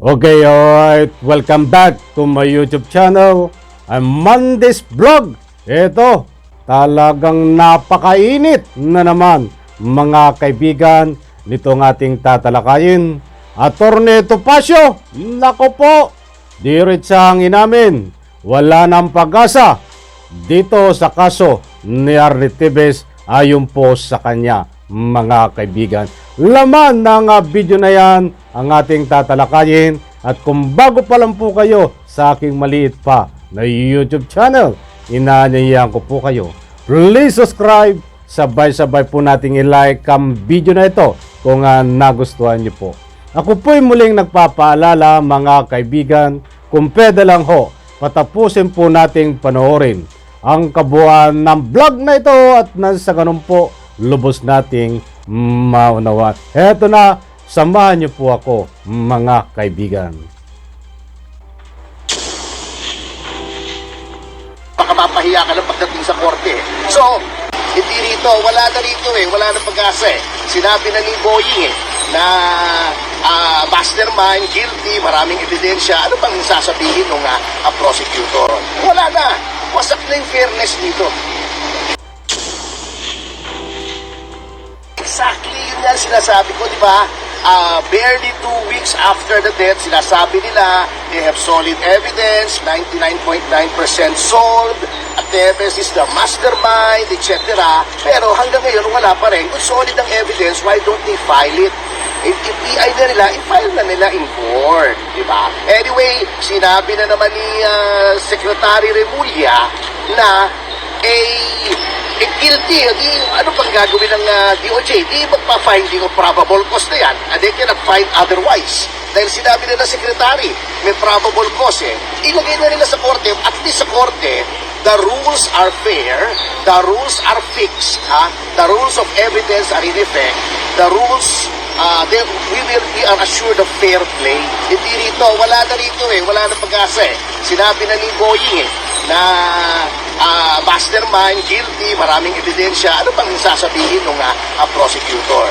Okay, alright. Welcome back to my YouTube channel. I'm Mondays Vlog. Ito, talagang napakainit na naman mga kaibigan nitong ating tatalakayin. Attorney Topacio, nako po, diretsang inamin, wala nang pag-asa dito sa kaso ni Arnie Tibes ayon po sa kanya mga kaibigan. Laman ng video na yan ang ating tatalakayin at kung bago pa lang po kayo sa aking maliit pa na YouTube channel, inaanyayahan ko po kayo. Please subscribe, sabay-sabay po nating i-like ang video na ito kung ah, nagustuhan niyo po. Ako po'y muling nagpapaalala mga kaibigan, kung pwede lang ho, patapusin po nating panoorin ang kabuuan ng vlog na ito at nang sa ganun po, lubos nating maunawa. Eto na, samahan niyo po ako mga kaibigan. baka mapahiya ka lang pagdating sa korte. So, hindi rito, wala na rito eh, wala na pag-asa eh. Sinabi na ni Boying eh, na ah, mastermind, guilty, maraming ebidensya. Ano bang sasabihin ng uh, prosecutor? Wala na. Wasak na yung fairness dito. Exactly, yun yan sinasabi ko, di ba? Ah, barely two weeks after the death, sinasabi nila, they have solid evidence, 99.9% solved, at Tevez is the mastermind, etc. Pero hanggang ngayon, wala pa rin. Kung solid ang evidence, why don't they file it? If i-PI na nila, i-file na nila in court. Di ba? Anyway, sinabi na naman ni ah, Secretary Remulla na eh, eh, guilty. Di, ano pang gagawin ng ah, DOJ? Di magpa-finding of probable cause na yan. And they cannot find otherwise. Dahil sinabi nila secretary, may probable cause eh. Ilagay na nila sa korte, at least sa korte, the rules are fair, the rules are fixed, ha? the rules of evidence are in effect, the rules uh, they, we will be assured of fair play. Hindi rito, wala na rito eh, wala na pag-asa eh. Sinabi na ni Boying eh, na ah, mastermind, guilty, maraming ebidensya, ano pang sasabihin ng ah, prosecutor?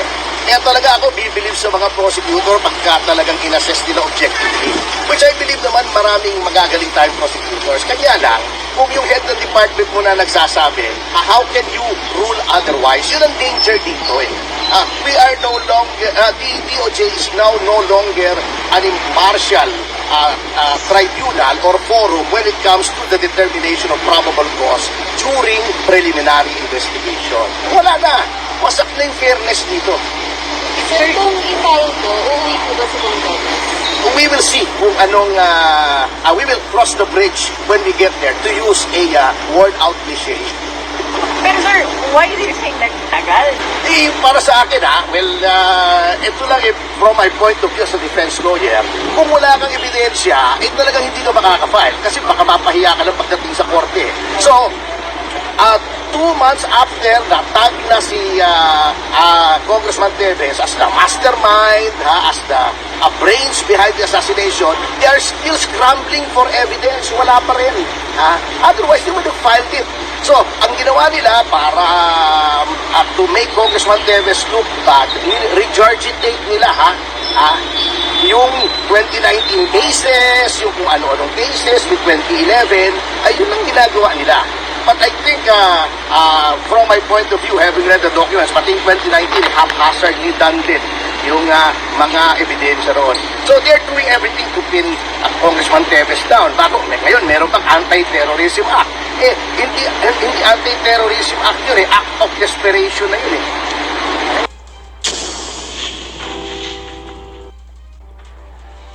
Kaya talaga ako bibilib sa mga prosecutor pagka talagang inassess nila objectively. Which I believe naman maraming magagaling tayong prosecutors. Kanya lang, kung yung head ng department mo na nagsasabi, ah, how can you rule otherwise? Yun ang danger dito eh. Ah, we are no longer, uh, the DOJ is now no longer an impartial uh, uh, tribunal or forum when it comes to the determination of probable cause during preliminary investigation. Wala na. Wasak na yung fairness dito. Sir, kung i-file ko, uuwi ko ba sa Congress? We will see kung anong, uh, uh, we will cross the bridge when we get there to use a uh, worn out cliche. Pero sir, why do you think nagtagal? Eh, para sa akin ha, well, uh, ito lang eh, from my point of view as a defense lawyer, kung wala kang ebidensya, eh talagang hindi ka makaka-file kasi baka mapahiya ka lang pagdating sa korte. So, uh, two months after natag na si uh, uh, Congressman Tevez as the mastermind, ha, as the uh, brains behind the assassination, they are still scrambling for evidence. Wala pa rin. Ha? Otherwise, they would have filed it. So, ang ginawa nila para uh, to make Congressman Tevez look bad, regurgitate nila ha, ha, yung 2019 cases, yung kung ano-anong cases, with 2011, ay yun ang ginagawa nila. But I think, uh, uh, from my point of view, having read the documents, pati yung 2019, haphazardly done din yung uh, mga ebidensya roon. So they're doing everything to pin uh, Congressman Tevez down. Bago, may- ngayon, meron pang Anti-Terrorism Act. Eh, hindi, eh, hindi Anti-Terrorism Act yun eh, Act of Desperation na yun eh.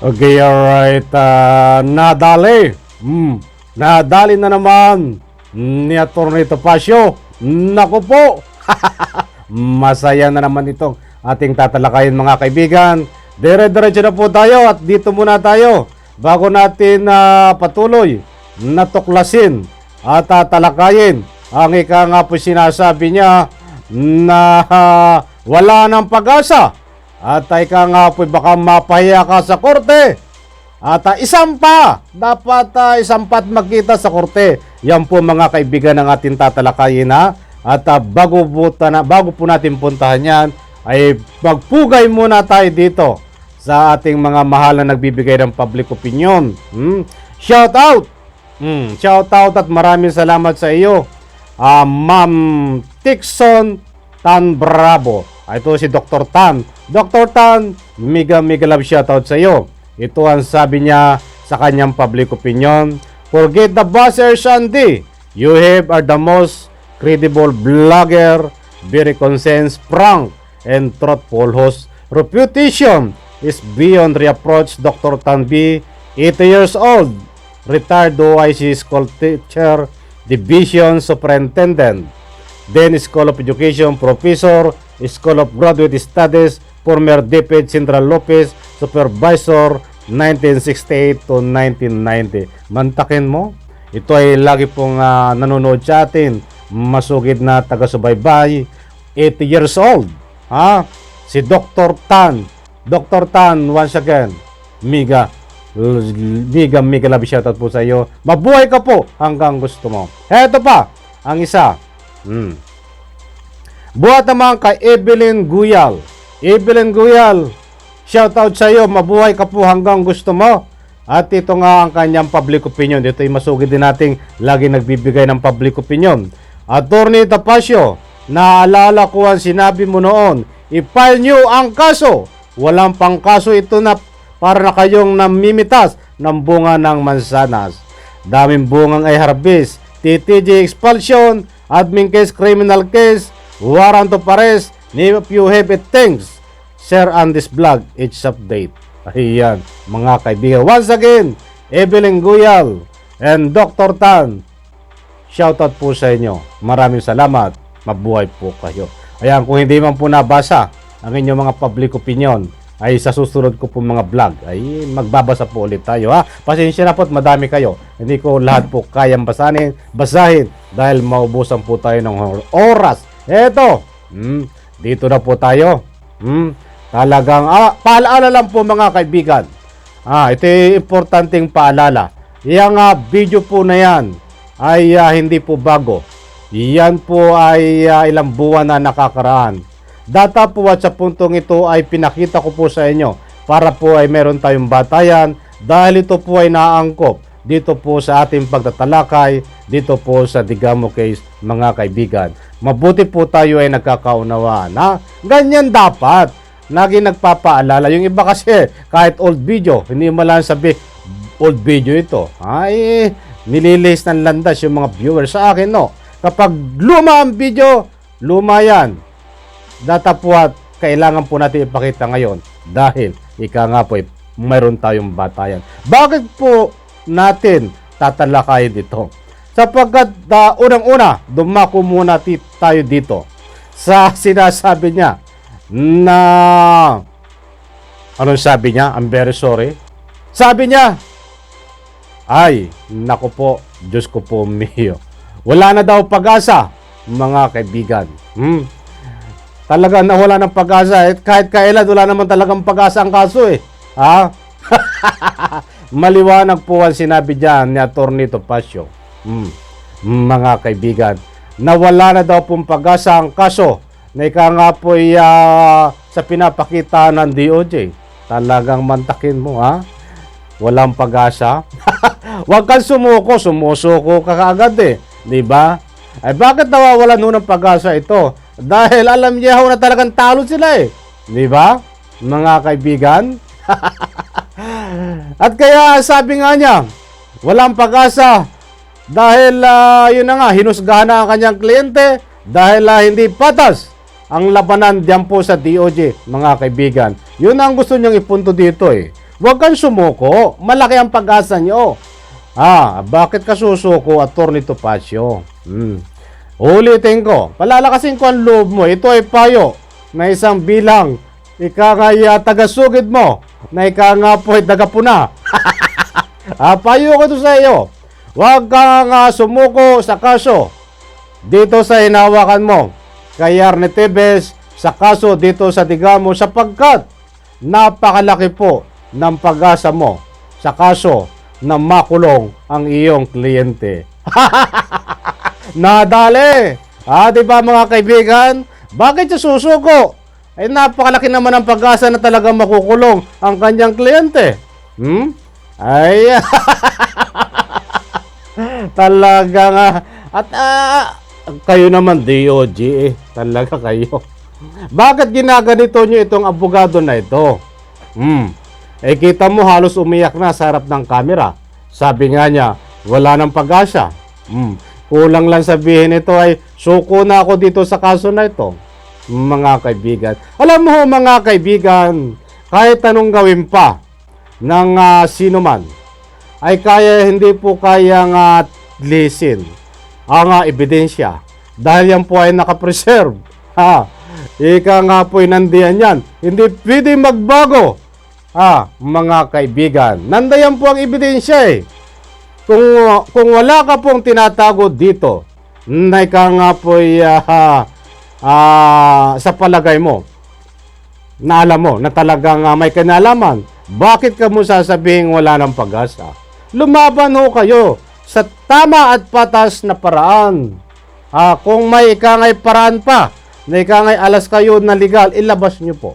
Okay, alright. ah, nadali. Hmm, nadali na naman ni Atty. Topacio. Nako po. Masaya na naman itong ating tatalakayin mga kaibigan. Dire-diretso na po tayo at dito muna tayo bago natin ah, patuloy natuklasin at tatalakayin ang ika nga po sinasabi niya na ah, wala ng pag-asa at ika nga po baka mapahiya ka sa korte at uh, isang pa, dapat uh, isang pa at magkita sa korte. Yan po mga kaibigan ng ating tatalakayin ha. At uh, bago, po, na, bago po natin puntahan yan, ay magpugay muna tayo dito sa ating mga mahal na nagbibigay ng public opinion. Hmm? Shout out! Hmm, shout out at maraming salamat sa iyo. Ah, Ma'am Tixon Tan Bravo. Ah, Ito si Dr. Tan. Dr. Tan, mega mega love shout out sa iyo. Ito ang sabi niya sa kanyang public opinion. Forget the buzzer, Sandy. You have are the most credible blogger, very conscious, frank, and truthful host. Reputation is beyond reproach. Dr. Tan B, 80 years old, retired OIC school teacher, division superintendent, then School of Education professor, School of Graduate Studies, former DepEd Central Lopez, supervisor, 1968 to 1990. Mantakin mo, ito ay lagi pong ah, nanonood sa atin, masugid na taga-subaybay, 80 years old. Ha? Si Dr. Tan. Dr. Tan, once again, Miga, Miga, Miga love shoutout po sa iyo. Mabuhay ka po hanggang gusto mo. Heto pa, ang isa. Hmm. Buhat naman kay Evelyn Guyal. Evelyn Guyal, shoutout sa iyo. Mabuhay ka po hanggang gusto mo. At ito nga ang kanyang public opinion. Dito ay masugid din nating lagi nagbibigay ng public opinion. Attorney Tapasio, naalala ko ang sinabi mo noon, i-file nyo ang kaso. Walang pang kaso ito na para na kayong namimitas ng bunga ng mansanas. Daming bungang ay harvest, TTJ expulsion, admin case, criminal case, warrant of arrest, name of you have it, thanks. Share on this vlog, each update. Ayan, mga kaibigan. Once again, Evelyn Guyal and Dr. Tan, shoutout po sa inyo. Maraming salamat. Mabuhay po kayo. Ayan, kung hindi man po nabasa ang inyong mga public opinion, ay sa susunod ko po mga vlog, ay magbabasa po ulit tayo ha. Pasensya na po at madami kayo. Hindi ko lahat po kayang basahin, basahin dahil maubusan po tayo ng oras. Eto, hmm, dito na po tayo. Hmm, talagang, ah, paalaala lang po mga kaibigan. Ah, ito yung importanteng paalala. Yang ah, video po na yan ay ah, hindi po bago. Yan po ay ah, ilang buwan na nakakaraan. Data po at sa puntong ito ay pinakita ko po sa inyo para po ay meron tayong batayan dahil ito po ay naangkop dito po sa ating pagtatalakay dito po sa Digamo case mga kaibigan. Mabuti po tayo ay nagkakaunawaan ha. Ganyan dapat. Lagi nagpapaalala. Yung iba kasi kahit old video, hindi mo lang sabi old video ito. Ay, nililis ng landas yung mga viewers sa akin no. Kapag luma ang video, luma yan data po at kailangan po natin ipakita ngayon dahil ika nga po ay mayroon tayong batayan. Bakit po natin tatalakayin dito? Sapagkat uh, unang-una, dumako muna tayo dito sa sinasabi niya na anong sabi niya? I'm very sorry. Sabi niya, ay, nako po, Diyos ko po miyo. Wala na daw pag-asa, mga kaibigan. Hmm talaga nawala ng pag-asa. Eh, kahit kailan, wala naman talagang pag-asa ang kaso eh. Ha? Maliwanag po ang sinabi dyan ni Atty. Topacio. Hmm. Mga kaibigan, nawala na daw pong pag-asa ang kaso na ika nga po ay, ah, sa pinapakita ng DOJ. Talagang mantakin mo ha? Walang pag-asa. Huwag kang sumuko, sumusuko ka kaagad eh. Ba? Ay bakit nawawalan nun ng pag-asa ito? Dahil alam niya ho na talagang talo sila eh. Ba? Mga kaibigan. At kaya sabi nga niya, walang pag-asa dahil ah, yun na nga, hinusgahan na ang kanyang kliyente dahil ah, hindi patas ang labanan diyan po sa DOJ, mga kaibigan. Yun ang gusto niyang ipunto dito eh. Huwag kang sumuko. Malaki ang pag-asa niyo. Ah, bakit ka susuko, Atty. Topacio? Hmm. Ulitin ko, palalakasin ko ang loob mo. Ito ay payo na isang bilang ika nga uh, tagasugid mo na ika nga po ay tagapuna. ah, payo ko to sa iyo. Huwag kang uh, sumuko sa kaso dito sa hinawakan mo kay Arne Tebes sa kaso dito sa Digamo sapagkat napakalaki po ng pag-asa mo sa kaso na makulong ang iyong kliyente. Nadali. Ah, di ba mga kaibigan? Bakit siya susuko? ay napakalaki naman ang pag-asa na talagang makukulong ang kanyang kliyente. Hmm? Ay, talaga nga. At ah, kayo naman, DOJ, eh. Talaga kayo. Bakit ginaganito nyo itong abogado na ito? Hmm. Eh kita mo halos umiyak na sa harap ng kamera. Sabi nga niya, wala nang pag-asa. Hmm. Kulang lang sabihin ito ay suko na ako dito sa kaso na ito. Mga kaibigan. Alam mo mga kaibigan, kahit anong gawin pa ng ah, sino man, ay kaya hindi po kayang uh, lisin ang ah, ebidensya dahil yan po ay nakapreserve. Ha, ika nga po nandiyan yan. Hindi pwede magbago. Ha, mga kaibigan. Nandayan po ang ebidensya eh. Kung, kung wala ka pong tinatago dito, na ika nga po ay, ah, ah, sa palagay mo, na alam mo na talagang ah, may kinalaman, bakit ka mo sasabihin wala ng pag-asa? Lumaban ho kayo sa tama at patas na paraan. Ah, kung may ikangay paraan pa, na ikangay alas kayo na legal, ilabas nyo po.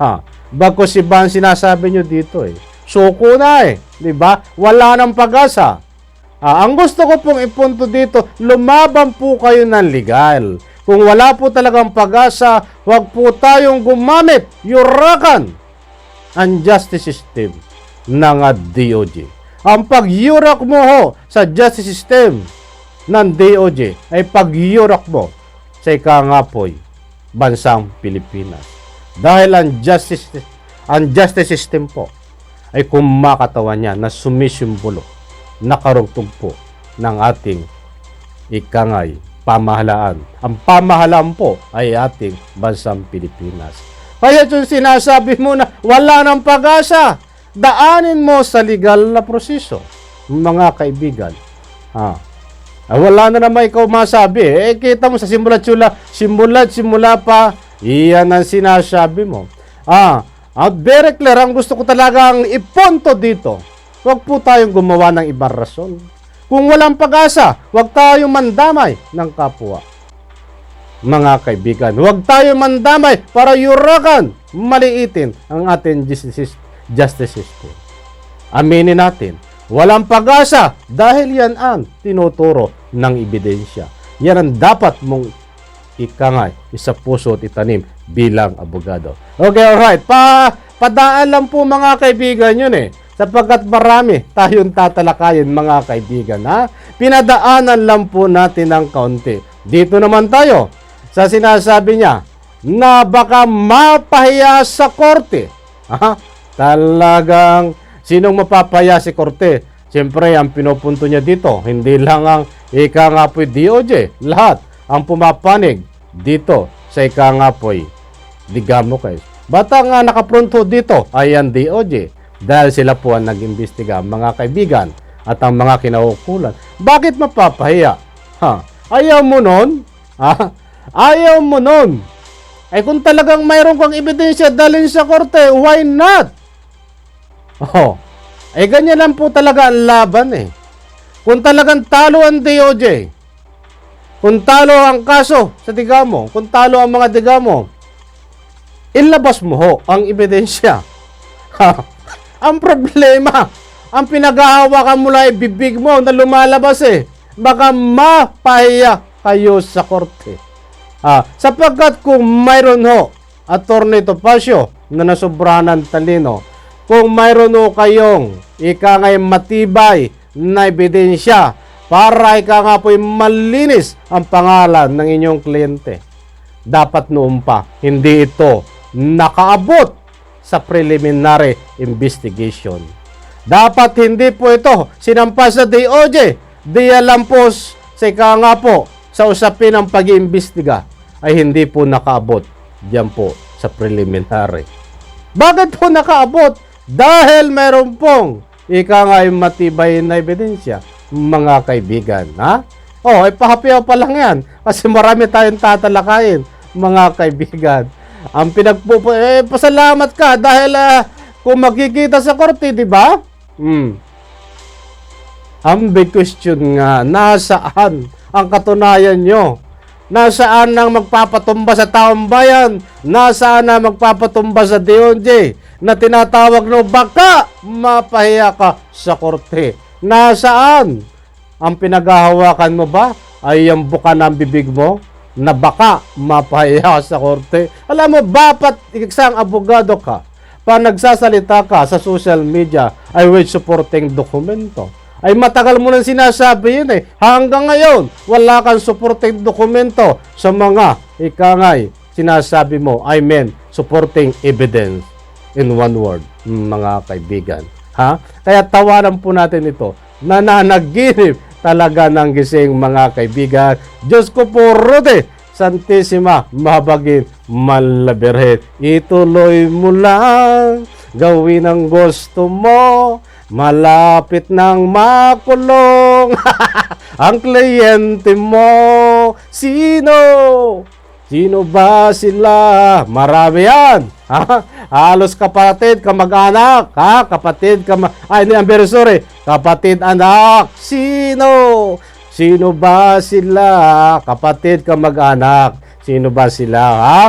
Ha, bago si Ban sinasabi nyo dito eh. Suko na eh, ba? Wala ng pag-asa. Ah, ang gusto ko pong ipunto dito, lumaban po kayo ng legal. Kung wala po talagang pag-asa, huwag po tayong gumamit, yurakan ang justice system ng DOJ. Ang pag-yurak mo ho sa justice system ng DOJ ay pag-yurak mo sa ikangapoy bansang Pilipinas. Dahil ang justice ang justice system po ay kumakatawan niya na sumisimbolo, nakarugtog po ng ating ikangay pamahalaan. Ang pamahalaan po ay ating bansang Pilipinas. Kaya yung sinasabi mo na wala ng pag-asa, daanin mo sa legal na proseso, mga kaibigan. Ha. Ah, wala na naman ikaw masabi. Eh, kita mo sa simula tsula, simula simula pa, iyan ang sinasabi mo. Ah, at very clear, ang gusto ko talagang iponto dito. Huwag po tayong gumawa ng ibang rason. Kung walang pag-asa, huwag tayong mandamay ng kapwa. Mga kaibigan, huwag tayong mandamay para yurakan, maliitin ang ating justice, justice system. Aminin natin, walang pag-asa dahil yan ang tinuturo ng ebidensya. Yan ang dapat mong ikangay, isa puso at itanim bilang abogado. Okay, alright. Pa, padaan lang po mga kaibigan yun eh. Sapagkat marami tayong tatalakayin mga kaibigan ha. Pinadaanan lang po natin ng kaunti. Dito naman tayo sa sinasabi niya na baka mapahiya sa korte. Ha? Talagang sinong mapapahiya si korte? Siyempre, ang pinupunto niya dito, hindi lang ang ika nga po'y DOJ. Lahat ang pumapanig dito sa ika nga po'y digamo kayo. Bata nga nakapronto dito ay ang DOJ dahil sila po ang nag-imbestiga mga kaibigan at ang mga kinaukulan. Bakit mapapahiya? Ha? Ayaw mo nun? Ha? Ayaw mo nun? Ay kung talagang mayroon kang ebidensya dalhin sa korte, why not? Oh, ay ganyan lang po talaga ang laban eh. Kung talagang talo ang DOJ, kung talo ang kaso sa digamo, kung talo ang mga digamo, ilabas mo ho ang ebidensya. Ang problema, ang pinaghahawakan mo lang bibig mo na lumalabas eh. Baka mapahiya kayo sa korte. Ah, sapagkat kung mayroon ho, Attorney Topacio, na nasobrahan ng talino, kung mayroon ho kayong ika ngay matibay na ebidensya para ika nga po'y malinis ang pangalan ng inyong kliyente. Dapat noon pa, hindi ito nakaabot sa preliminary investigation. Dapat hindi po ito sinampas sa DOJ. Diya lang po sa ika nga po sa usapin ng pag-iimbestiga ay hindi po nakaabot diyan po sa preliminary. Bakit po nakaabot? Dahil meron pong ika nga yung matibay na ebidensya, mga kaibigan. Ha? Oh, ay pahapiyaw pa lang yan. Kasi marami tayong tatalakayin, mga kaibigan. Ang pinagpupo, eh, pasalamat ka dahil ah, kung magkikita sa korte, di ba? Hmm. Ang big question nga, nasaan ang katunayan nyo? Nasaan ang magpapatumba sa taong bayan Nasaan na magpapatumba sa DOJ na tinatawag no baka mapahiya ka sa korte? Nasaan? Ang pinaghahawakan mo ba ay yung buka ng bibig mo na baka mapahiya sa korte? Alam mo, bapat isang abogado ka pa nagsasalita ka sa social media ay with supporting dokumento. Ay matagal mo nang sinasabi yun eh. Hanggang ngayon, wala kang supporting dokumento sa mga ikangay sinasabi mo. I mean, supporting evidence in one word, mga kaibigan. Ha? Kaya tawanan po natin ito. Nananaginip talaga ng gising mga kaibigan. Diyos ko po, Rudy, Santissima, mabagin, malabirhet. Ituloy mo lang, gawin ang gusto mo. Malapit nang makulong ang kliyente mo. Sino? Sino ba sila? Marami yan. Ha? Halos kapatid, kamag-anak. Ha? Kapatid, kamag... Ay, hindi, I'm very sorry. Kapatid, anak. Sino? Sino ba sila? Kapatid, kamag-anak. Sino ba sila, ha?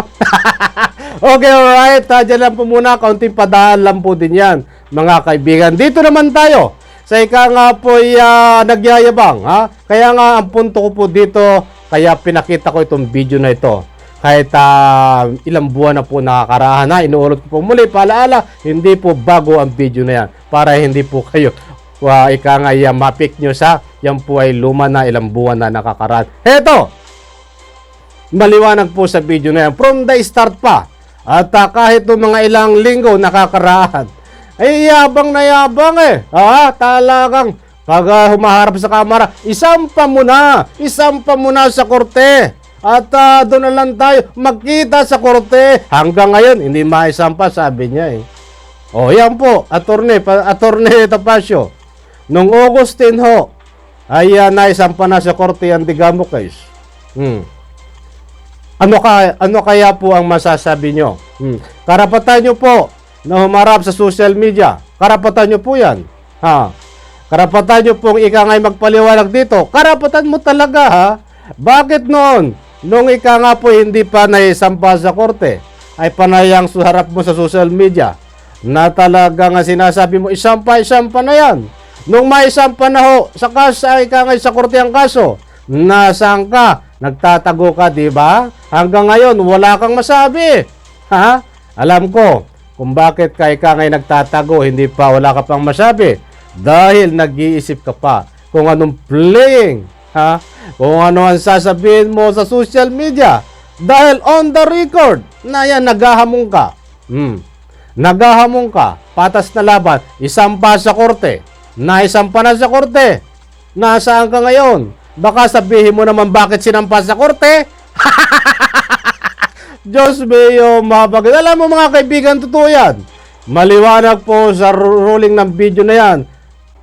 okay, alright. Uh, dyan lang po muna. Kaunting padaan lang po din yan, mga kaibigan. Dito naman tayo. Sa ika nga po uh, nagyayabang, ha? Kaya nga ang punto ko po dito, kaya pinakita ko itong video na ito. Kahit uh, ilang buwan na po nakakaraan na, inuulot ko po muli, paalaala, hindi po bago ang video na yan. Para hindi po kayo, uh, ika nga uh, mapik nyo sa, yan po ay luma na ilang buwan na nakakaraan. Heto! Maliwanag po sa video na yan. From the start pa, at uh, kahit noong mga ilang linggo nakakaraan, ay yabang na yabang eh. Ah, talagang pag uh, humaharap sa kamera, isampa mo na, isampa mo na sa korte. At uh, doon na lang tayo magkita sa korte. Hanggang ngayon, hindi maisampa, sabi niya eh. O, yan po, attorney, pa, attorney Tapasio. Nung August 10 ho, ay uh, naisampa na sa korte ang Digamo case. Hmm. Ano, ka, ano kaya po ang masasabi nyo? Hmm. Karapatan nyo po na humarap sa social media. Karapatan nyo po yan. Ha? Karapatan nyo pong ika nga'y magpaliwanag dito. Karapatan mo talaga ha. Bakit noon? Nung ika nga po hindi pa naisampa sa korte, ay panayang suharap mo sa social media na talaga nga sinasabi mo, isampa, isampa na yan. Nung may isampa na ho, sa kaso, ay ika nga'y sa korte ang kaso, nasaan ka? Nagtatago ka, di ba? Hanggang ngayon, wala kang masabi. Ha? Alam ko, kung bakit ka ika nga'y nagtatago, hindi pa wala ka pang masabi. Dahil nag-iisip ka pa kung anong playing, ha? Kung ano ang sasabihin mo sa social media. Dahil on the record, na yan, naghahamong ka. Hmm. Naghahamong ka, patas na laban, isampa sa korte. Naisampa na sa korte. Nasaan ka ngayon? Baka sabihin mo naman bakit sinampa sa korte? Diyos mio, mabagay. Alam mo mga kaibigan, totoo yan. Maliwanag po sa ruling ng video na yan.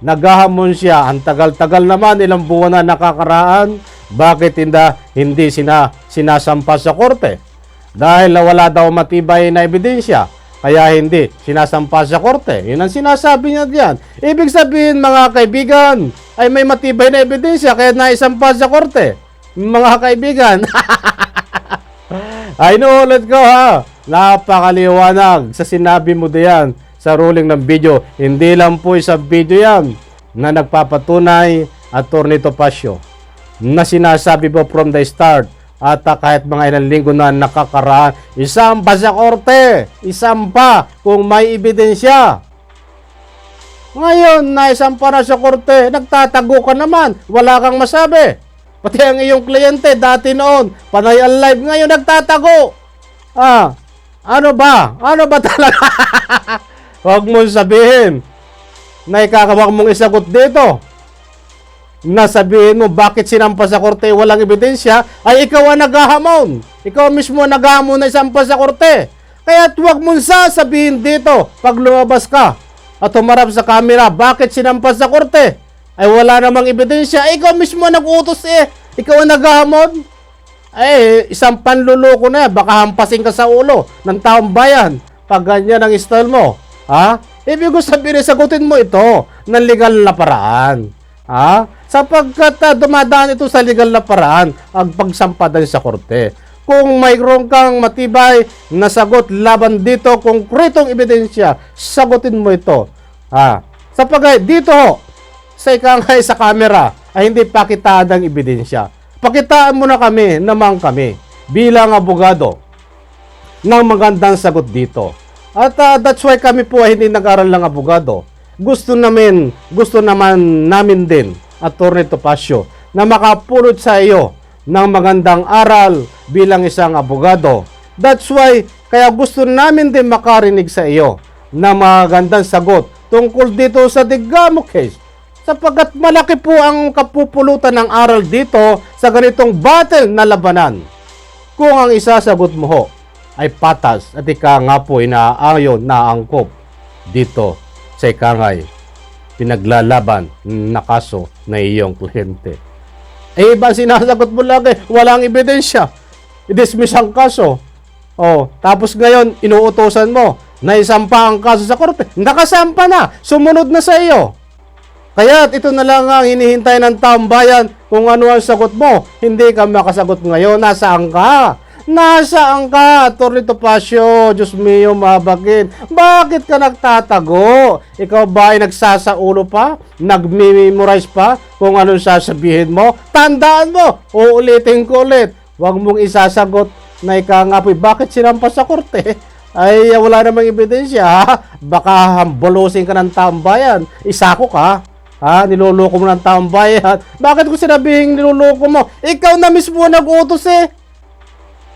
Naghahamon siya. Ang tagal-tagal naman, ilang buwan na nakakaraan. Bakit hindi, hindi sina, sinasampa sa korte? Dahil wala daw matibay na ebidensya. Kaya hindi sinasampa sa korte. Yun ang sinasabi niya diyan. Ibig sabihin mga kaibigan, ay may matibay na ebidensya kaya naisampa sa korte. Mga kaibigan. Ay, inuulit ko ha. Napakaliwanag sa sinabi mo diyan sa ruling ng video. Hindi lang po isang video yan na nagpapatunay Attorney Topacio na sinasabi po from the start at uh, kahit mga ilang linggo na nakakaraan, isang pa sa korte, isang pa kung may ebidensya. Ngayon, na isang pa na sa korte, nagtatago ka naman, wala kang masabi. Pati ang iyong kliyente dati noon, panay alive ngayon nagtatago. Ah, ano ba? Ano ba talaga? Huwag mong sabihin na ikakawak mong isagot dito. Nasabihin mo bakit sinampa sa korte walang ebidensya ay ikaw ang naghahamon. Ikaw mismo ang naghahamon na isampa sa korte. Kaya huwag mong sasabihin dito pag lumabas ka at humarap sa camera bakit sinampa sa korte ay wala namang ebidensya, ikaw mismo nag-utos eh. Ikaw ang naghahamon. Eh, isang panluloko na. Baka hampasin ka sa ulo ng taong bayan. Pag ganyan ang style mo. Ha? Ibig ko sabihin, sagutin mo ito ng legal na paraan. Ha? Sapagkat uh, dumadaan ito sa legal na paraan ang pagsampadan sa korte. Kung mayroon kang matibay na sagot laban dito, konkretong ebidensya, sagutin mo ito. Ha? Sapagay, dito ho, sa ikangay sa camera, ay hindi pakitaan ng ebidensya. Pakitaan mo na kami, naman kami, bilang abogado, ng magandang sagot dito. At ah, that's why kami po ay hindi nag-aral ng abogado. Gusto namin, gusto naman namin din, Atty. Topacio, na makapulot sa iyo ng magandang aral bilang isang abogado. That's why, kaya gusto namin din makarinig sa iyo na magandang sagot tungkol dito sa Digamo case. Sapagkat malaki po ang kapupulutan ng aral dito sa ganitong battle na labanan. Kung ang isasagot mo ho ay patas at ika nga po inaayon na angkop dito sa ikangay pinaglalaban na kaso na iyong kliyente. Eh, iba sinasagot mo lagi, walang ebidensya. I-dismiss ang kaso. Oh, tapos ngayon, inuutosan mo na isampa ang kaso sa korte. Nakasampa na, sumunod na sa iyo. Kaya ito na lang ang hinihintay ng taong bayan kung ano ang sagot mo. Hindi ka makasagot ngayon. Nasaan ka? Nasaan ka? Torito Pasio, Diyos mio, mabagin. Bakit ka nagtatago? Ikaw ba ay nagsasaulo pa? Nagme-memorize pa kung anong sasabihin mo? Tandaan mo! Uulitin ko ulit. Huwag mong isasagot na ika nga bakit sinampas sa korte? Ay, wala namang ebidensya, ha? Baka hambolosin ka ng taong bayan. Isako ka. Ha? Niloloko mo ng taong bayan. Bakit ko sinabing niloloko mo? Ikaw na mismo nag-utos eh.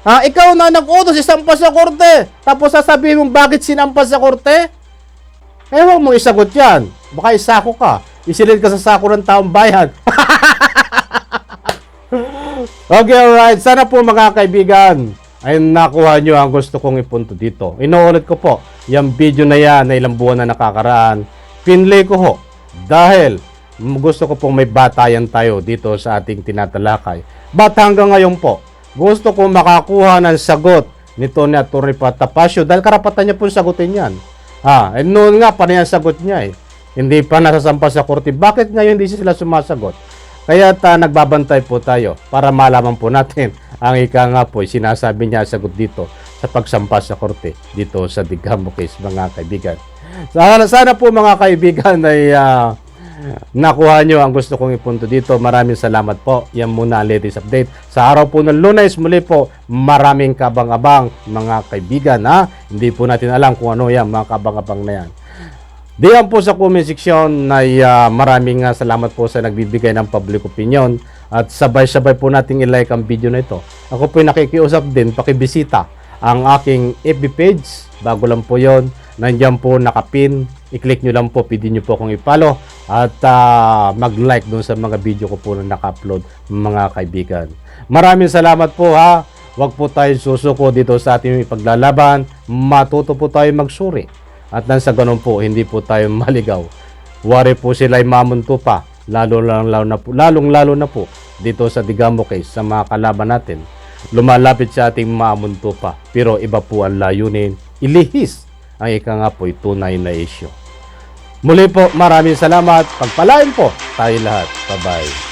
Ha? Ikaw na nag-utos, isampas sa korte. Tapos sasabihin mo bakit sinampas sa korte? Eh, huwag mong isagot yan. Baka isako ka. Isilid ka sa sako ng taong bayan. Okay, alright. Sana po mga kaibigan ay nakuha nyo ang gusto kong ipunto dito. Inuulit ko po, yung video na yan na ilang buwan na nakakaraan, pinlay ko ho dahil gusto ko pong may batayan tayo dito sa ating tinatalakay. But hanggang ngayon po, gusto ko makakuha ng sagot nito ni Atty. Patapasio dahil karapatan niya pong sagutin yan. Ah, eh, noon nga pa yung sagot niya eh. Hindi pa nasasampa sa korte. Bakit ngayon hindi sila sumasagot? Kaya ta nagbabantay po tayo para malaman po natin ang ika nga po sinasabi niya sagot dito sa pagsampa sa korte dito sa Digamo case mga kaibigan. Sana, sana po mga kaibigan ay ah, nakuha nyo ang gusto kong ipunto dito. Maraming salamat po. Yan muna ang latest update. Sa araw po ng lunes, muli po, maraming kabang-abang mga kaibigan. Ha? Hindi po natin alam kung ano yan, mga kabang-abang na yan. Diyan po sa comment section ay ah, maraming ah, salamat po sa nagbibigay ng public opinion at sabay-sabay po nating i-like ang video na ito. Ako po nakikiusap din, pakibisita ang aking FB page. Bago lang po yon Nandiyan po nakapin. I-click nyo lang po, pwede nyo po akong i-follow at ah, mag-like doon sa mga video ko po na naka-upload mga kaibigan. Maraming salamat po ha. Huwag po tayo susuko dito sa ating ipaglalaban. Matuto po tayo magsuri. At nang sa ganun po, hindi po tayo maligaw. Wari po sila'y mamunto pa, lalo lalo na po, lalong lalo na po dito sa Digamo case sa mga kalaban natin. Lumalapit sa ating mamunto pa, pero iba po ang layunin, ilihis ang ika nga po'y tunay na issue. Muli po, maraming salamat. Pagpalain po tayo lahat. Bye-bye.